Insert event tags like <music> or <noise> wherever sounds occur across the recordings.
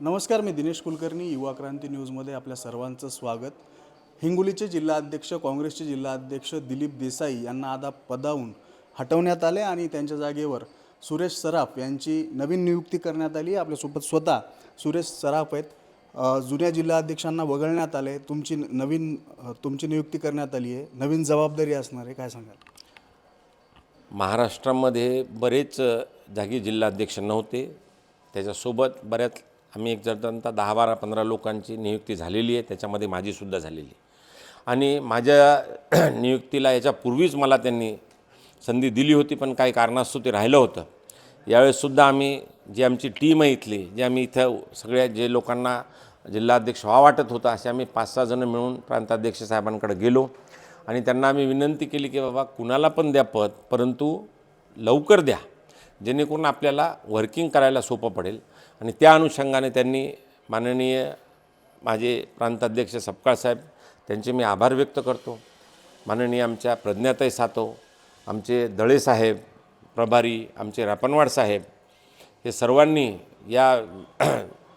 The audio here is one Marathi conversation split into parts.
नमस्कार मी दिनेश कुलकर्णी युवा क्रांती न्यूजमध्ये आपल्या सर्वांचं स्वागत. हिंगोलीचे जिल्हाध्यक्ष काँग्रेसचे जिल्हाध्यक्ष दिलीप देसाई यांना आता पदावून हटवण्यात आले आणि त्यांच्या जागेवर सुरेश सराफ यांची नवीन नियुक्ती करण्यात आली. आपल्यासोबत स्वतः सुरेश सराफ आहेत. जुन्या जिल्हाध्यक्षांना वगळण्यात आले. तुमची नवीन तुमची नियुक्ती करण्यात आली आहे. नवीन जबाबदारी असणार आहे. काय सांगाल? महाराष्ट्रामध्ये बरेच जागी जिल्हाध्यक्ष नव्हते. त्याच्यासोबत बऱ्याच आम्ही एक जणांता दहा बारा पंधरा लोकांची नियुक्ती झालेली आहे त्याच्यामध्ये माझीसुद्धा झालेली आहे. आणि माझ्या <clears throat> नियुक्तीला याच्यापूर्वीच मला त्यांनी संधी दिली होती पण काही कारणास्तव ते राहिलं होतं. यावेळेससुद्धा आम्ही जी आमची टीम आहे इथली जे आम्ही इथं सगळ्या जे लोकांना जिल्हाध्यक्ष व्हा वाटत होता असे आम्ही पाच सहा जणं मिळून प्रांताध्यक्ष साहेबांकडे गेलो. आणि त्यांना आम्ही विनंती केली की बाबा कुणाला पण द्या पद परंतु लवकर द्या. जेणेकरून आपल्याला वर्किंग करायला सोपं पडेल. आणि त्या अनुषंगाने त्यांनी माननीय माझे प्रांताध्यक्ष सपकाळ साहेब त्यांचे मी आभार व्यक्त करतो. माननीय आमच्या प्रज्ञाताई सातो आमचे दळे साहेब प्रभारी आमचे रापणवाड साहेब हे सर्वांनी या <clears throat>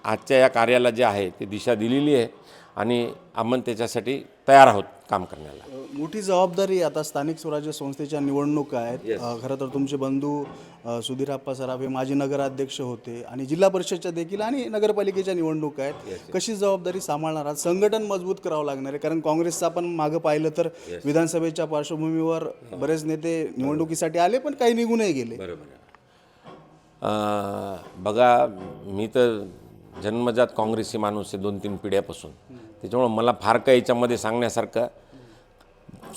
आजच्या या कार्याला जे आहे ते दिशा दिलेली आहे आणि आपण त्याच्यासाठी तयार आहोत. काम करण्याला. मोठी जबाबदारी आता स्थानिक स्वराज्य संस्थेच्या निवडणुका आहेत. खरं तर तुमचे बंधू अ, सुधीर सराफ हे माजी नगराध्यक्ष होते आणि जिल्हा परिषदच्या देखील आणि नगरपालिकेच्या निवडणुका आहेत. कशी जबाबदारी सांभाळणार आहात संघटन मजबूत करावं लागणार आहे. कारण काँग्रेसचं आपण मागं पाहिलं तर विधानसभेच्या पार्श्वभूमीवर बरेच नेते निवडणुकीसाठी आले पण काही निघूनही गेले. बरोबर बघा मी तर जन्मजात काँग्रेसी माणूस आहे दोन तीन पिढ्यापासून त्याच्यामुळं मला फार काही याच्यामध्ये सांगण्यासारखं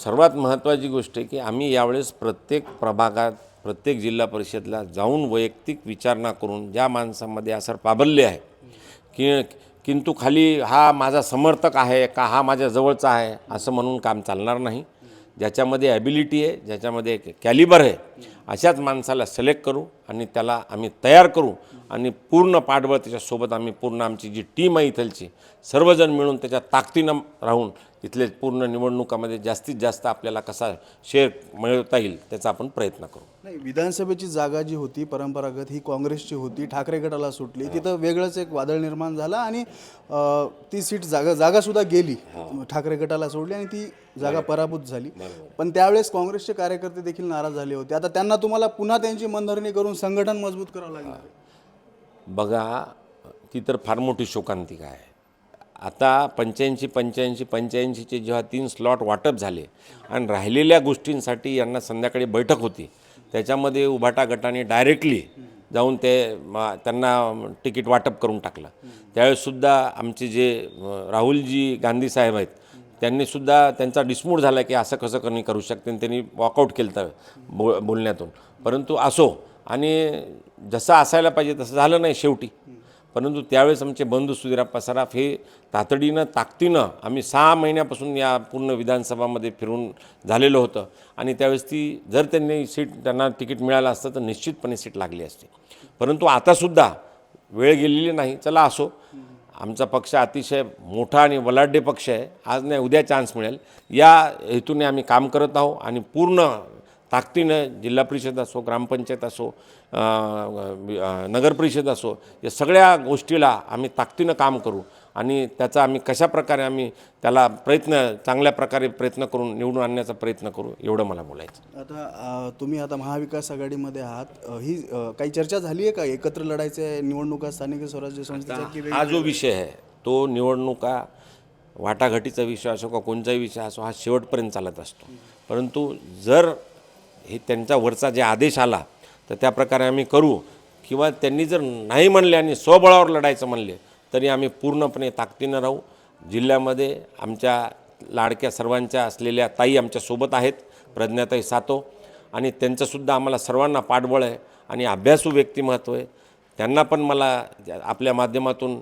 सर्वात महत्त्वाची गोष्ट आहे की आम्ही यावेळेस प्रत्येक प्रभागात प्रत्येक जिल्हा परिषदला जाऊन वैयक्तिक विचारणा करून ज्या माणसामध्ये असर प्राबल्य आहे की किंतु खाली हा माझा समर्थक आहे का हा माझ्या जवळचा आहे असं म्हणून काम चालणार नाही. ज्याच्यामध्ये ॲबिलिटी आहे ज्याच्यामध्ये कॅलिबर आहे अशाच माणसाला सिलेक्ट करू आणि त्याला आम्ही तयार करू आणि पूर्ण पाठबळ त्याच्यासोबत आम्ही पूर्ण आमची जी टीम आहे इथलची सर्वजण मिळून त्याच्या ताकदीनं राहून इथले पूर्ण निवडणुकामध्ये जास्तीत जास्त आपल्याला कसा शेअर मिळवता येईल त्याचा आपण प्रयत्न करू. नाही विधानसभेची जागा जी होती परंपरागत ही काँग्रेसची होती ठाकरे गटाला सुटली तिथं वेगळंच एक वादळ निर्माण झालं आणि ती सीट जागा जागासुद्धा गेली. ठाकरे गटाला सोडली आणि ती जागा पराभूत झाली. पण त्यावेळेस काँग्रेसचे कार्यकर्ते देखील नाराज झाले होते. आता त्यांना तुम्हाला पुन्हा त्यांची मनधरणी करून संघटन मजबूत करावं लागणार. बघा ती तर फार मोठी शोकांतिका आहे. आता पंच्याऐंशी पंच्याऐंशी पंच्याऐंशीचे जेव्हा तीन स्लॉट वाटप झाले आणि राहिलेल्या गोष्टींसाठी यांना संध्याकाळी बैठक होती त्याच्यामध्ये उभाटा गटाने डायरेक्टली जाऊन ते त्यांना तिकीट वाटप करून टाकलं. त्यावेळेससुद्धा आमचे जे राहुलजी गांधी साहेब आहेत त्यांनीसुद्धा त्यांचा डिस्मूट झाला की असं कसं कमी करू शकते आणि त्यांनी वॉकआउट केलं तर बो बोलण्यातून. परंतु असो आणि जसं असायला पाहिजे तसं झालं नाही शेवटी. परंतु त्यावेळेस आमचे बंधू सुधीराप्पा सराफ हे तातडीनं ताकदीनं आम्ही सहा महिन्यापासून या पूर्ण विधानसभामध्ये फिरून झालेलं होतं. आणि त्यावेळेस ती जर त्यांनी सीट त्यांना तिकीट मिळालं असतं तर निश्चितपणे सीट लागली असते. परंतु आतासुद्धा वेळ गेलेली नाही चला असो. आमचा पक्ष अतिशय मोठा आणि वलाढ्य पक्ष आहे. आज नाही उद्या चान्स मिळेल. या हेतूने आम्ही काम करत आहोत आणि पूर्ण ताकदीनं जिल्हा परिषद असो ग्रामपंचायत असो अं, नगर परिषद असो या सगळ्या गोष्टीला आम्ही ताकदीनं काम करू आणि त्याचा आम्ही कशा प्रकारे आम्ही त्याला प्रयत्न चांगल्या प्रकारे प्रयत्न करून निवडून आणण्याचा प्रयत्न करू एवढं मला बोलायचं आता तुम्ही आता महाविकास आघाडीमध्ये आहात. ही काही चर्चा झाली आहे का? एकत्र लढायचे निवडणुका स्थानिक स्वराज्य संस्थेच्या की हा जो विषय आहे तो निवडणुका वाटाघाटीचा विषय असो का कोणताही विषय असो हा शेवटपर्यंत चालत असतो. परंतु जर हे त्यांचा वरचा जे आदेश आला तर त्या प्रकारे आम्ही करू. किंवा त्यांनी जर नाही म्हणले आणि स्वबळावर लढायचं म्हणले तरी आम्ही पूर्णपणे ताकदीनं राहू. जिल्ह्यामध्ये आमच्या लाडक्या सर्वांच्या असलेल्या ताई आमच्यासोबत आहेत प्रज्ञाताई सातो आणि त्यांचंसुद्धा आम्हाला सर्वांना पाठबळ आहे आणि अभ्यासू व्यक्तिमत्व आहे. त्यांना पण मला आपल्या माध्यमातून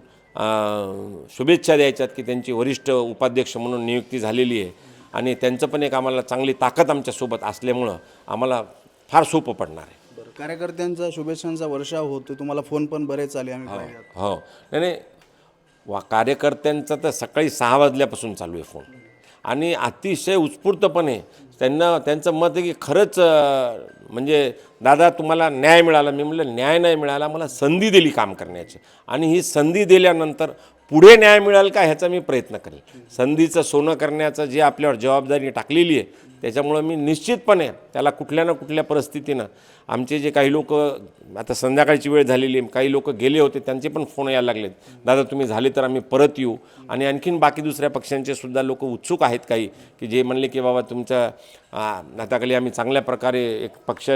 शुभेच्छा द्यायच्यात की त्यांची वरिष्ठ उपाध्यक्ष म्हणून नियुक्ती झालेली आहे. आणि त्यांचं पण एक आम्हाला चांगली ताकद आमच्यासोबत असल्यामुळं आम्हाला फार सोपं पडणार आहे. बरं कार्यकर्त्यांचा शुभेच्छांचा वर्षाव होतो तुम्हाला फोन पण बरेच आले आम्ही पाहिले. हो. नाही नाही. वा कार्यकर्त्यांचा तर सकाळी सहा वाजल्यापासून चालू आहे फोन. आणि अतिशय उत्स्फूर्तपणे त्यांना त्यांचं मत आहे की खरंच अं, म्हणजे दादा तुम्हाला न्याय मिळाला. मी म्हटलं न्याय नाही मिळाला मला संधी दिली काम करण्याची. आणि ही संधी दिल्यानंतर पुढे न्याय मिळेल का ह्याचा मी प्रयत्न करेल. संधीचं सोनं करण्याचं जे आपल्यावर जबाबदारी टाकलेली आहे त्याच्यामुळं मी निश्चितपणे त्याला कुठल्या ना कुठल्या परिस्थितीनं आमचे जे काही लोक आता संध्याकाळची वेळ झालेली आहे काही लोक गेले होते त्यांचे पण फोन यायला लागलेत. दादा तुम्ही झाले तर आम्ही परत येऊ. आणि आणखीन बाकी दुसऱ्या पक्षांचे सुद्धा लोक उत्सुक आहेत काही की जे म्हणले की बाबा तुमच्या आ, आम्ही चांगल्या प्रकारे एक पक्ष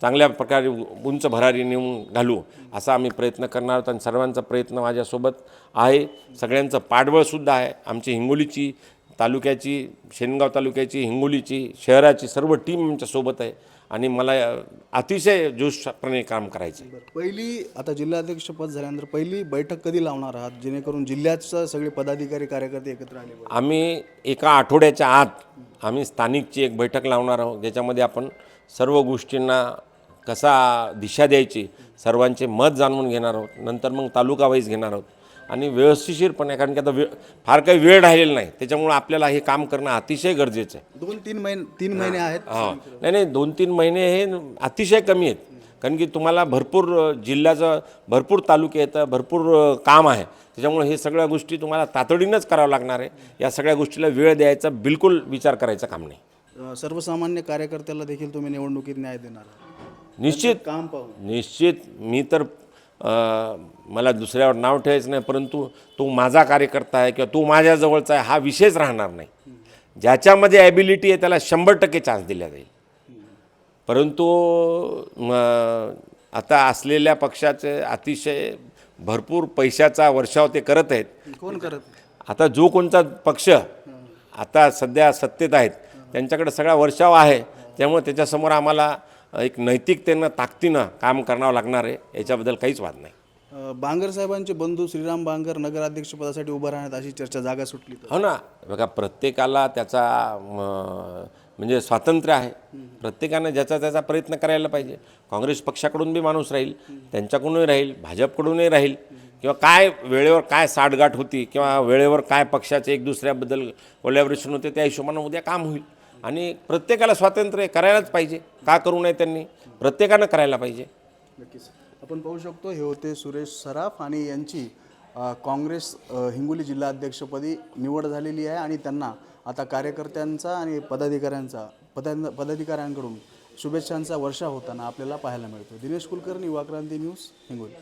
चांगल्या प्रकारे उंच भरारी नेऊन घालू असा आम्ही प्रयत्न करणार आहोत. आणि सर्वांचा प्रयत्न माझ्यासोबत आहे. सगळ्यांचं पाठबळसुद्धा आहे. आमची हिंगोलीची तालुक्याची शेनगाव तालुक्याची हिंगोलीची शहराची सर्व टीम आमच्यासोबत आहे आणि मला अतिशय जोशपणे काम करायचं पहिली आता जिल्हाध्यक्ष पद झाल्यानंतर पहिली बैठक कधी लावणार आहात? जेणेकरून जिल्ह्याचं सगळे पदाधिकारी कार्यकर्ते एकत्र आले? आम्ही एका आठवड्याच्या आत आम्ही स्थानिकची एक बैठक लावणार आहोत ज्याच्यामध्ये आपण सर्व गोष्टींना कसा दिशा द्यायची सर्वांचे मत जाणून घेणार आहोत नंतर मग तालुका वाईज घेणार आहोत. आणि व्यवस्थिशीरपणे कारण की आता वेळ फार काही वेळ राहिलेला नाही. त्याच्यामुळं आपल्याला हे काम करणं अतिशय गरजेचं आहे. दोन तीन महिने तीन महिने आहेत? हां. नाही नाही दोन तीन महिने हे अतिशय कमी आहेत. कारण की तुम्हाला भरपूर जिल्ह्याचं भरपूर तालुके येतं भरपूर काम आहे. त्याच्यामुळे हे सगळ्या गोष्टी तुम्हाला तातडीनंच करावं लागणार आहे. या सगळ्या गोष्टीला वेळ द्यायचा बिलकुल विचार करायचा काम नाही. अ, सर्वसामान्य कार्यकर्त्याला देखील तुम्ही निवडणुकीत न्याय देणार आहात. निश्चित. काम पाहून निश्चित. मी तर मला दुसऱ्यावर नाव ठेवायचं नाही परंतु तो माझा कार्यकर्ता आहे किंवा तो माझ्या जवळचा आहे हा विषयच राहणार नाही. ज्याच्यामध्ये ॲबिलिटी आहे त्याला शंभर टक्के चान्स दिला जाईल. परंतु आता असलेल्या पक्षाचे अतिशय भरपूर पैशाचा वर्षाव ते करत आहेत. कोण करत? आता जो कोणता पक्ष आता सध्या सत्तेत आहेत त्यांच्याकडे सगळा वर्षाव आहे त्यामुळे त्याच्यासमोर आम्हाला एक नैतिकतेनं ताकदीनं काम करावं लागणार आहे याच्याबद्दल काहीच वाद नाही. बांगर साहेबांचे बंधू श्रीराम बांगर नगराध्यक्ष पदासाठी उभं राहण्यात अशी चर्चा जागा सुटली हो ना. बघा प्रत्येकाला त्याचा म्हणजे स्वातंत्र्य आहे. प्रत्येकानं ज्याचा त्याचा प्रयत्न करायला पाहिजे. काँग्रेस पक्षाकडून बी माणूस राहील त्यांच्याकडूनही राहील भाजपकडूनही राहील किंवा काय वेळेवर काय साठगाठ होती किंवा वेळेवर काय पक्षाचे एक दुसऱ्याबद्दल कोलॅबरेशन होते त्या हिशोबानं उद्या काम होईल. आणि प्रत्येकाला स्वातंत्र्य करायलाच पाहिजे. का करू नये त्यांनी? प्रत्येकानं करायला पाहिजे. नक्कीच. आपण पाहू शकतो हे होते सुरेश सराफ आणि यांची काँग्रेस हिंगोली हिंगोली जिल्हाध्यक्षपदी निवड झालेली आहे आणि त्यांना आता कार्यकर्त्यांचा आणि पदाधिकाऱ्यांचा पदा पदाधिकाऱ्यांकडून शुभेच्छांचा वर्षा होताना आपल्याला पाहायला मिळतो दिनेश कुलकर्णी युवाक्रांती न्यूज हिंगोली.